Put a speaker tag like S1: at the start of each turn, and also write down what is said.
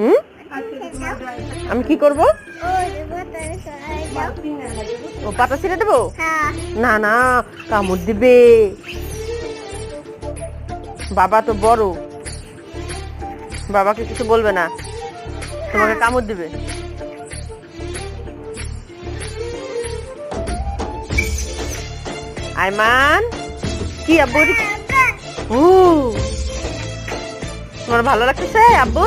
S1: হুম? আমি কি করব? ও পাতা ছেড়ে দেবো? না না কামড় দিবে। বাবা তো বড়। বাবাকে কিছু বলবে না। তোমাকে কামড় দিবে। আইমান কি আব্বু? ও তোমার ভালো লাগতেছে আব্বু?